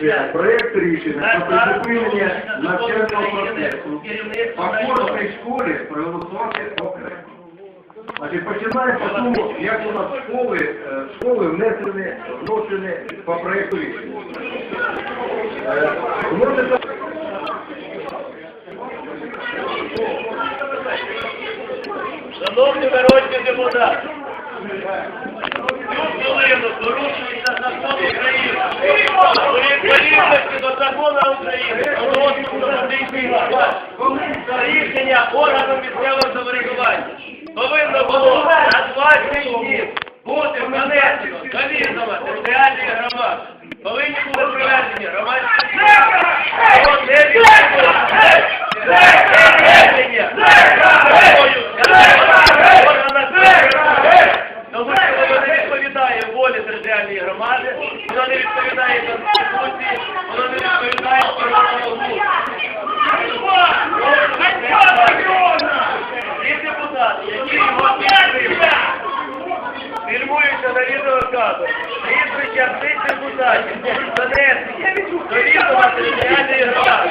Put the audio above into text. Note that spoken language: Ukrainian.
Це проєкт рішення про призупинення навчального процесу по кожній школі проголосувати окремо. Значить, починаємо по тому, як у нас школи, е, школи внесені, вносені по проєкту рішення. Е, вноситься Шановні народні депутати, до закону України, про розпуск публічних за рішення органу місцевого самоврядування повинно було на 20 днів бути внесено до відома територіальної громади. Повинні були проведені громадські слухання. Цього не відбулося. Рішення. Тому що воно не відповідає волі територіальної громади, воно не відповідає Конституції, воно не відповідає глузду. Ті депутати, які його підтримують, фільмуються на відеокамеру, прізвища цих депутатів, занесені. До відома територіальної громади,